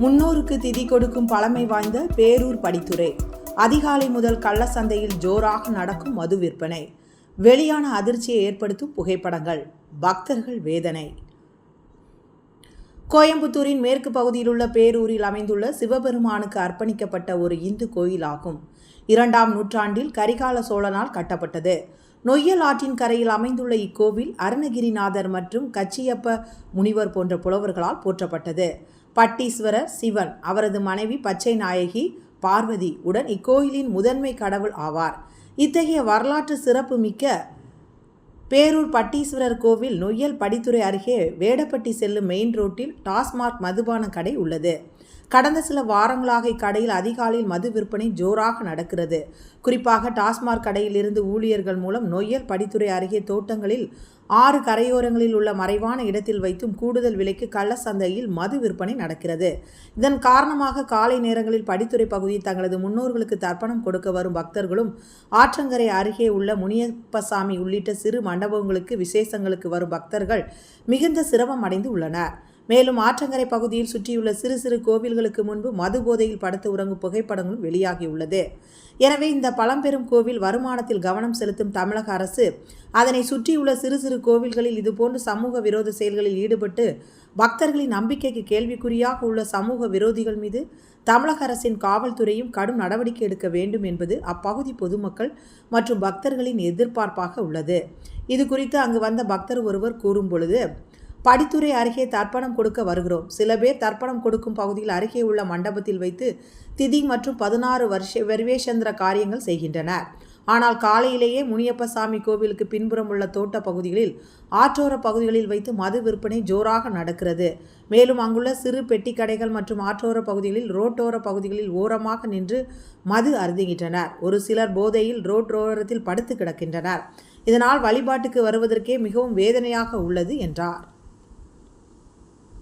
முன்னோருக்கு திதி கொடுக்கும் பழமை வாய்ந்த பேரூர் படித்துறை. அதிகாலை முதல் கள்ளசந்தையில் ஜோராக நடக்கும் மது விற்பனை. வெளியான அதிர்ச்சியை ஏற்படுத்தும் புகைப்படங்கள். பக்தர்கள் வேதனை. கோயம்புத்தூரின் மேற்கு பகுதியில் உள்ள பேரூரில் அமைந்துள்ள சிவபெருமானுக்கு அர்ப்பணிக்கப்பட்ட ஒரு இந்து கோயிலாகும். இரண்டாம் நூற்றாண்டில் கரிகால சோழனால் கட்டப்பட்டது. நொய்யல் ஆற்றின் கரையில் அமைந்துள்ள இக்கோவில் அருணகிரிநாதர் மற்றும் கச்சியப்ப முனிவர் போன்ற புலவர்களால் போற்றப்பட்டது. பட்டீஸ்வரர் சிவன். அவரது மனைவி பச்சை நாயகி பார்வதி உடன் இக்கோயிலின் முதன்மை கடவுள் ஆவார். இத்தகைய வரலாற்று சிறப்பு மிக்க பேரூர் பட்டீஸ்வரர் கோவில் நொய்யல் படித்துறை அருகே வேடப்பட்டி செல்லும் மெயின் ரோட்டில் டாஸ்மாக் மதுபான கடை உள்ளது. கடந்த சில வாரங்களாக இக்கடையில் அதிகாலையில் மது விற்பனை ஜோராக நடக்கிறது. குறிப்பாக டாஸ்மாக் கடையில் இருந்து ஊழியர்கள் மூலம் நொய்யல் படித்துறை அருகே தோட்டங்களில் ஆறு கரையோரங்களில் உள்ள மறைவான இடத்தில் வைத்தும் கூடுதல் விலைக்கு கள்ள சந்தையில் மது விற்பனை நடக்கிறது. இதன் காரணமாக காலை நேரங்களில் படித்துறை பகுதி தங்களது முன்னோர்களுக்கு தர்ப்பணம் கொடுக்க வரும் பக்தர்களும் ஆற்றங்கரை அருகே உள்ள முனியப்பசாமி உள்ளிட்ட சிறு மண்டபங்களுக்கு விசேஷங்களுக்கு வரும் பக்தர்கள் மிகுந்த சிரமம் அடைந்து உள்ளனர். மேலும் ஆற்றங்கரை பகுதியில் சுற்றியுள்ள சிறு சிறு கோவில்களுக்கு முன்பு மது போதையில் படுத்து உறங்கும் புகைப்படங்களும் வெளியாகியுள்ளது. எனவே இந்த பழம்பெரும் கோவில் வருமானத்தில் கவனம் செலுத்தும் தமிழக அரசு அதனை சுற்றியுள்ள சிறு சிறு கோவில்களில் இதுபோன்ற சமூக விரோத செயல்களில் ஈடுபட்டு பக்தர்களின் நம்பிக்கைக்கு கேள்விக்குறியாக உள்ள சமூக விரோதிகள் மீது தமிழக அரசின் காவல்துறையும் கடும் நடவடிக்கை எடுக்க வேண்டும் என்பது அப்பகுதி பொதுமக்கள் மற்றும் பக்தர்களின் எதிர்பார்ப்பாக உள்ளது. இது குறித்து அங்கு வந்த பக்தர் ஒருவர் கூறும் பொழுது படித்துறை அருகே தர்ப்பணம் கொடுக்க வருகிறோம். சில பேர் தர்ப்பணம் கொடுக்கும் பகுதியில் அருகே உள்ள மண்டபத்தில் வைத்து திதி மற்றும் பதினாறு வருஷ வெர்வேசந்திர காரியங்கள் செய்கின்றனர். ஆனால் காலையிலேயே முனியப்பசாமி கோவிலுக்கு பின்புறம் உள்ள தோட்ட பகுதிகளில் ஆற்றோர பகுதிகளில் வைத்து மது விற்பனை ஜோராக நடக்கிறது. மேலும் அங்குள்ள சிறு பெட்டி கடைகள் மற்றும் ஆற்றோர பகுதிகளில் ரோட்டோர பகுதிகளில் ஓரமாக நின்று மது அருந்துகின்றனர். ஒரு சிலர் போதையில் ரோட்டோரத்தில் படுத்து கிடக்கின்றனர். இதனால் வழிபாட்டுக்கு வருவதற்கே மிகவும் வேதனையாக உள்ளது என்றார்.